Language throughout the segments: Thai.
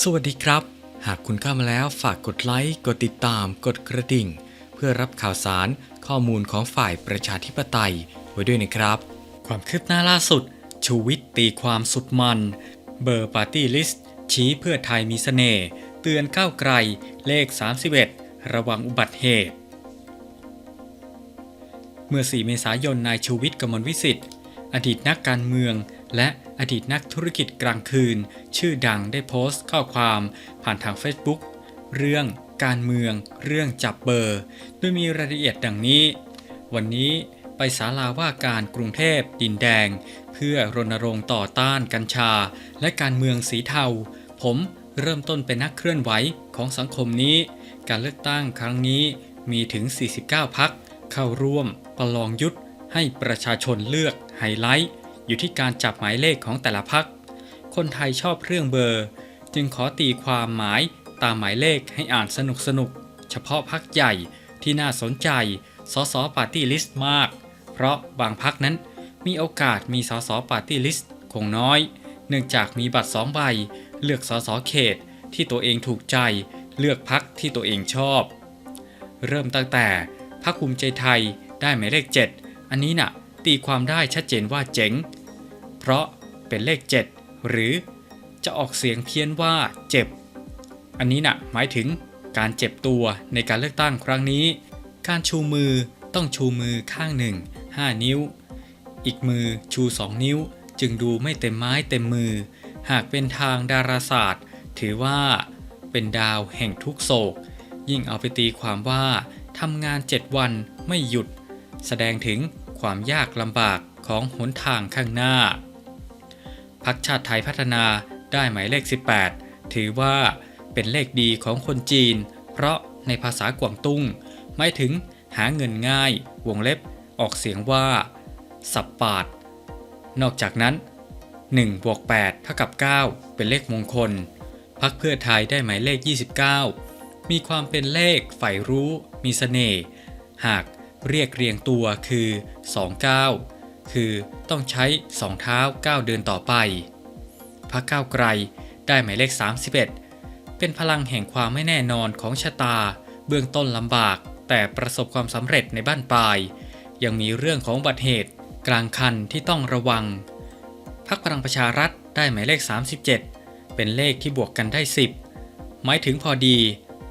สวัสดีครับ หากคุณเข้ามาแล้วฝากกดไลค์ กดติดตาม กดกระดิ่ง เพื่อรับข่าวสารข้อมูลของฝ่ายประชาธิปไตยไว้ด้วยนะครับ ความคืบหน้าล่าสุด ชูวิทย์ตีความสุดมัน เบอร์ปาร์ตี้ลิสต์ชี้เพื่อไทยมีเสน่ห์เตือนก้าวไกล เลข 31 ระวังอุบัติเหตุ เมื่อ 4 เมษายนนายชูวิทย์กมลวิสิทธิ์อดีตนักการเมือง และอดีตนักธุรกิจกลางคืน ชื่อดังได้โพสต์ข้อความผ่านทาง Facebook เรื่องการเมือง เรื่องจับเบอร์ โดยมีรายละเอียดดังนี้ วันนี้ไปศาลาว่าการกรุงเทพดินแดง เพื่อรณรงค์ต่อต้านกัญชา และการเมืองสีเทา ผมเริ่มต้นเป็นนักเคลื่อนไหวของสังคมนี้ การเลือกตั้งครั้งนี้มีถึง 49 พักเข้าร่วมประลองยุทธให้ประชาชนเลือกไฮไลท์ อยู่ที่การจับหมายเลขของแต่ละพัก คนไทยชอบเรื่องเบอร์ จึงขอตีความหมายตามหมายเลขให้อ่านสนุกสนุกๆเฉพาะพักใหญ่ที่น่าสนใจสสปาร์ตี้ลิสต์มาก เพราะบางพักนั้นมีโอกาสมีสสปาร์ตี้ลิสต์คงน้อย เนื่องจากมีบัตรสองใบ เลือกสสเขตที่ตัวเองถูกใจ เลือกพักที่ตัวเองชอบ เริ่มตั้งแต่พรรคภูมิใจไทยได้หมายเลข 7 อันนี้น่ะ ตีความได้ชัดเจนว่าเจ๋ง เพราะเป็นเลข 7 หรือจะออกเสียงเพี้ยนว่าเจ็บ อันนี้น่ะหมายถึงการเจ็บตัวในการเลือกตั้งครั้งนี้ การชูมือต้องชูมือข้างหนึ่ง 5 นิ้ว อีกมือชู 2 นิ้ว จึงดูไม่เต็มไม้เต็มมือ หากเป็นทางดาราศาสตร์ ถือว่าเป็นดาวแห่งทุกโศก ยิ่งเอาไปตีความว่าทำงาน 7 วันไม่หยุด แสดงถึง ความยากลำบากของหนทางข้างหน้า พักชาติไทยพัฒนาได้หมายเลข 18 ถือว่าเป็นเลขดีของคนจีน เพราะในภาษากวางตุ้งหมายถึงหาเงินง่าย วงเล็บออกเสียงว่า สับปาด นอกจากนั้น1บวก8เท่ากับ 9 เป็นเลขมงคล พักเพื่อไทยได้หมายเลข 29 มีความเป็นเลขใฝ่รู้ มีเสน่ห์ หาก เรียกเรียงตัวคือ29คือต้องใช้2เท้าก้าวเดินต่อไปพักก้าวไกลได้หมายเลข 31 เป็นพลังแห่งความไม่แน่นอนของชะตา เบื้องต้นลำบาก แต่ประสบความสำเร็จในบ้านปลาย ยังมีเรื่องของบัติเหตุกลางคันที่ต้องระวังพักพลังประชารัฐได้หมายเลข 37 เป็นเลขที่บวกกันได้ 10 หมายถึงพอดี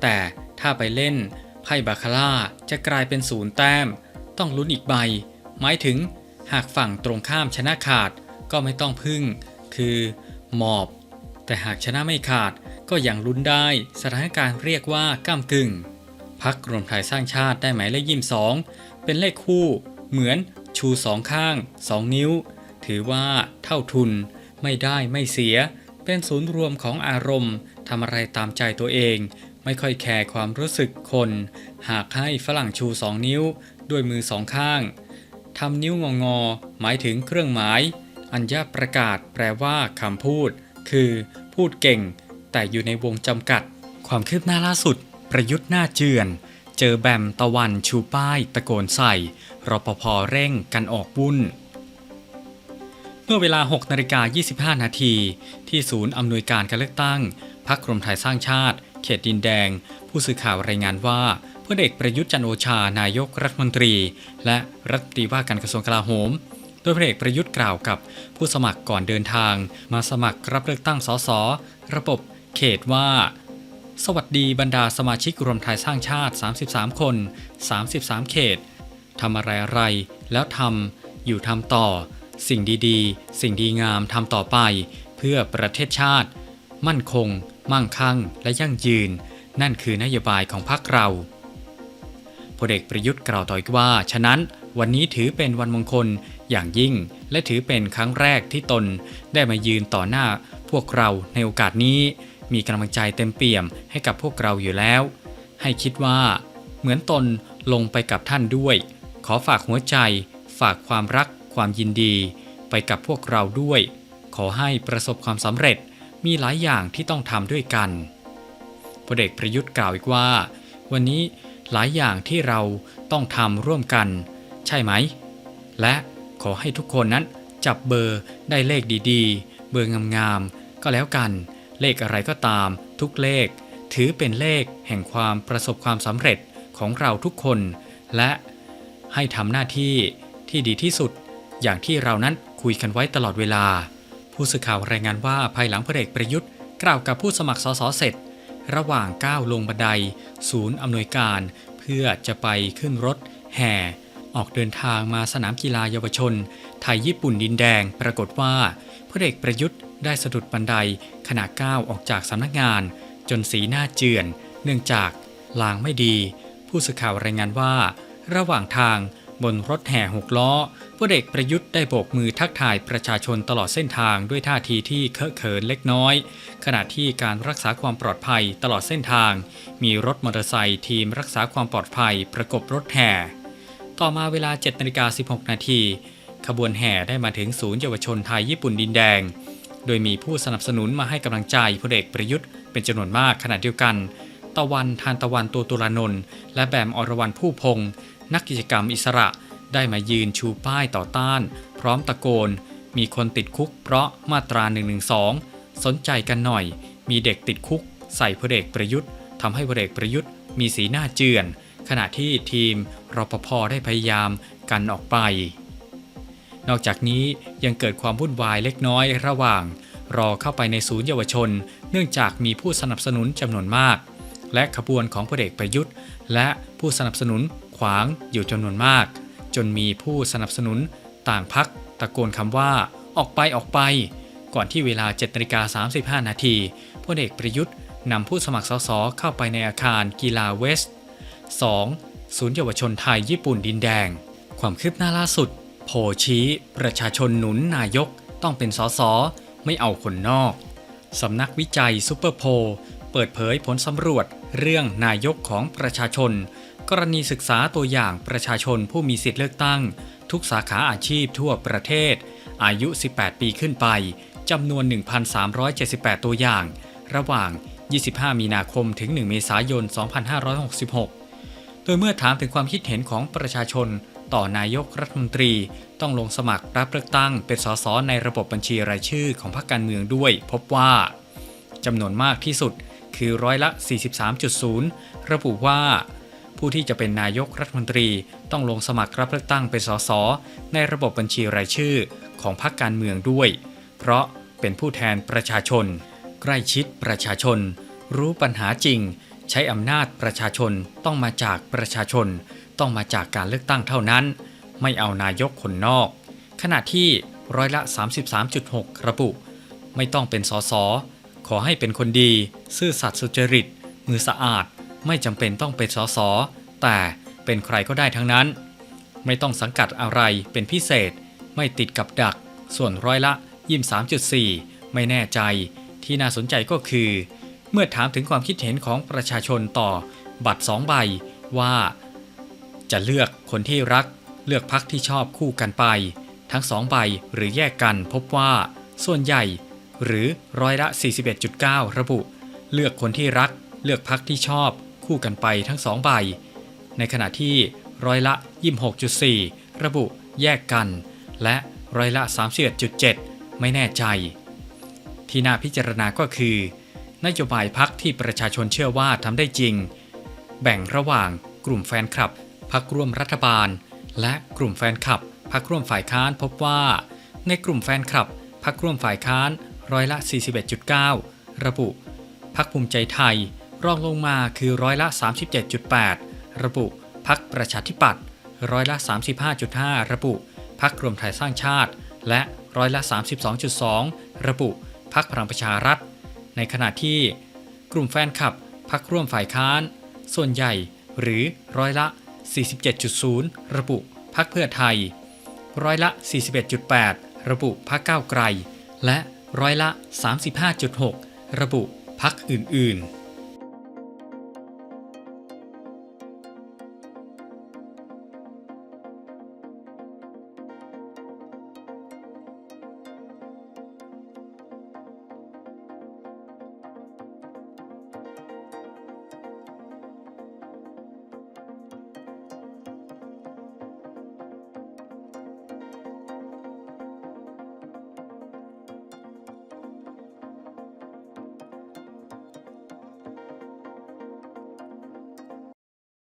แต่ถ้าไปเล่น ไพ่บาคาร่าจะกลายเป็นศูนย์แต้ม ต้องลุ้นอีกใบ หมายถึง หากฝั่งตรงข้ามชนะขาดก็ไม่ต้องพึ่ง คือหมอบ แต่หากชนะไม่ขาดก็ยังลุ้นได้สถานการณ์เรียกว่าก้ามกึ่งพักรวมไทยสร้างชาติได้หมายเลขยี่สองเป็นเลขคู่ เหมือนชูสองข้าง 2 นิ้ว ถือว่าเท่าทุน ไม่ได้ไม่เสีย เป็นศูนย์รวมของอารมณ์ทำอะไรตามใจตัวเอง ไม่ค่อยแคร์ความรู้สึกคน หากให้ฝรั่งชู2นิ้วด้วยมือสองข้างทำนิ้วงองอหมายถึงเครื่องหมาย อัญญาประกาศแปลว่าคำพูด คือ พูดเก่ง แต่อยู่ในวงจำกัด ความคืบหน้าล่าสุด ประยุทธ์หน้าเจือน เจอแบมตะวันชูป้าย ตะโกนใส่รปภเร่งกันออกวุ่นเมื่อเวลา6นาฬิกา25 นาทีที่ศูนย์อำนวยการการเลือกตั้งพักรวมไทยสร้างชาติ เขตดินแดง ผู้สื่อข่าวรายงานว่าพลเอกประยุทธ์จันโอชานายกรัฐมนตรี และรัฐมนตรีว่าการกระทรวงกลาโหม โดยพลเอกประยุทธ์กล่าวกับผู้สมัครก่อนเดินทาง มาสมัครรับเลือกตั้งสสระบบเขตว่า สวัสดีบรรดาสมาชิกรวมไทยสร้างชาติ 33 คน 33 เขตทำอะไรอะไรแล้วทำอยู่ทำต่อ สิ่งดีๆ สิ่งดีงามทำต่อไป เพื่อประเทศชาติ มั่นคง มั่งคั่ง และยั่งยืน นั่นคือนโยบายของพรรคเราพลเอกประยุทธ์กล่าวต่ออีกว่า ฉะนั้นวันนี้ถือเป็นวันมงคลอย่างยิ่ง และถือเป็นครั้งแรกที่ตนได้มายืนต่อหน้าพวกเราในโอกาสนี้ มีกำลังใจเต็มเปี่ยมให้กับพวกเราอยู่แล้ว ให้คิดว่า เหมือนตนลงไปกับท่านด้วย ขอฝากหัวใจ ฝากความรักความยินดี ไปกับพวกเราด้วย ขอให้ประสบความสำเร็จ มีหลายอย่างที่ต้องทำด้วยกันพลเอกประยุทธ์กล่าวอีกว่า วันนี้หลายอย่างที่เราต้องทำร่วมกัน ใช่ไหม และขอให้ทุกคนนั้นจับเบอร์ได้เลขดีๆ เบอร์งามๆ ก็แล้วกัน เลขอะไรก็ตาม ทุกเลข ถือเป็นเลขแห่งความประสบความสำเร็จของเราทุกคน และให้ทำหน้าที่ที่ดีที่สุด อย่างที่เรานั้นคุยกันไว้ตลอดเวลา ผู้สื่อข่าวรายงานว่าภายหลังพลเอกประยุทธ์กล่าวกับผู้สมัครสสเสร็จ ระหว่างก้าวลงบันได ศูนย์อำนวยการ เพื่อจะไปขึ้นรถ แห่ ออกเดินทางมาสนามกีฬาเยาวชน ไทยญี่ปุ่นดินแดง ปรากฏว่าพลเอกประยุทธ์ได้สะดุดบันไดขณะก้าวออกจากสำนักงาน จนสีหน้าเจือน เนื่องจากลางไม่ดี ผู้สื่อข่าวรายงานว่า ระหว่างทาง บนรถแห่หกล้อพลเอกประยุทธ์ได้โบกมือทักทายประชาชนตลอดเส้นทางด้วยท่าทีที่เคอะเขินเล็กน้อย ขณะที่การรักษาความปลอดภัยตลอดเส้นทาง มีรถมอเตอร์ไซค์ทีมรักษาความปลอดภัยประกบรถแห่ ต่อมาเวลา7นาฬิกา16 นาทีขบวนแห่ได้มาถึงศูนย์เยาวชนไทยญี่ปุ่นดินแดง โดยมีผู้สนับสนุนมาให้กำลังใจพลเอกประยุทธ์เป็นจำนวนมากขณะเดียวกัน ตะวันทานตะวันตัวตุลานนท์และแบมอรวรรณผู้พงศ์ นักกิจกรรมอิสระได้มายืนชูป้ายต่อต้าน พร้อมตะโกน มีคนติดคุกเพราะมาตรา112 สนใจกันหน่อย มีเด็กติดคุก ใส่พลเอกประยุทธ์ทำให้พลเอกประยุทธ์มีสีหน้าเจือน ขณะที่ทีมรปภได้พยายามกันออกไป นอกจากนี้ยังเกิดความวุ่นวายเล็กน้อยระหว่าง รอเข้าไปในศูนย์เยาวชน เนื่องจากมีผู้สนับสนุนจำนวนมาก และขบวนของพลเอกประยุทธ์ และผู้สนับสนุน ขวางอยู่จำนวนมาก จนมีผู้สนับสนุนต่างพักตะโกนคำว่าออกไปออกไป ก่อนที่เวลา7นาฬิกา35 นาทีพลเอกประยุทธ์นำผู้สมัครสสเข้าไปในอาคารกีฬาเวสต์ 2. ศูนย์เยาวชนไทยญี่ปุ่นดินแดง ความคืบหน้าล่าสุด โพชี้ประชาชนหนุนนายกต้องเป็นสสไม่เอาคนนอก สำนักวิจัยซูเปอร์โพลเปิดเผยผลสำรวจเรื่องนายกของประชาชน กรณีศึกษาตัวอย่างประชาชนผู้มีสิทธิเลือกตั้ง ทุกสาขาอาชีพทั่วประเทศ อายุ 18 ปีขึ้นไปจำนวน 1,378 ตัวอย่าง ระหว่าง 25 มีนาคมถึง 1 เมษายน 2566 โดยเมื่อถามถึงความคิดเห็นของประชาชน ต่อนายกรัฐมนตรี ต้องลงสมัครรับเลือกตั้งเป็นสสในระบบบัญชีรายชื่อของพรรคการเมืองด้วย พบว่าจำนวนมากที่สุดคือร้อยละ 43.0 ระบุว่า ผู้ที่จะเป็นนายกรัฐมนตรี ต้องลงสมัครรับเลือกตั้งเป็นสสในระบบบัญชีรายชื่อของพรรคการเมืองด้วย เพราะเป็นผู้แทนประชาชน ใกล้ชิดประชาชน รู้ปัญหาจริง ใช้อำนาจประชาชนต้องมาจากประชาชน ต้องมาจากการเลือกตั้งเท่านั้น ไม่เอานายกคนนอก ขณะที่ร้อยละ 33.6 ระบุ ไม่ต้องเป็นสสขอให้เป็นคนดี ซื่อสัตย์สุจริต มือสะอาด ไม่จำเป็นต้องเป็นสสแต่เป็นใครก็ได้ทั้งนั้น ไม่ต้องสังกัดอะไรเป็นพิเศษ ไม่ติดกับดัก ส่วนร้อยละยิม3.4 ไม่แน่ใจ ที่น่าสนใจก็คือ เมื่อถามถึงความคิดเห็นของประชาชนต่อบัตรสองใบว่า จะเลือกคนที่รัก เลือกพักที่ชอบคู่กันไป ทั้งสองใบหรือแยกกันพบว่า ส่วนใหญ่ หรือร้อยละ 41.9 ระบุ เลือกคนที่รัก เลือกพักที่ชอบ คู่กันไปทั้งสองใบ ในขณะที่ร้อยละ 26.4 ระบุแยกกัน และร้อยละ 31.7 ไม่แน่ใจ ที่น่าพิจารณาก็คือ นโยบายพักที่ประชาชนเชื่อว่าทำได้จริง แบ่งระหว่างกลุ่มแฟนคลับพักร่วมรัฐบาล และกลุ่มแฟนคลับพักร่วมฝ่ายค้านพบว่า ในกลุ่มแฟนคลับพักร่วมฝ่ายค้านร้อยละ 41.9 ระบุพักภูมิใจไทย รองลงมาคือร้อยละ 37.8 ระบุพักประชาธิปัตย์ร้อยละ 35.5 ระบุพักรวมไทยสร้างชาติ และร้อยละ 32.2 ระบุพักพลังประชารัฐ ในขณะที่ กลุ่มแฟนคลับพักร่วมฝ่ายค้าน ส่วนใหญ่หรือร้อยละ 47.0 ระบุพักเพื่อไทย ร้อยละ 41.8 ระบุพักก้าวไกล และร้อยละ 35.6 ระบุพักอื่น ๆ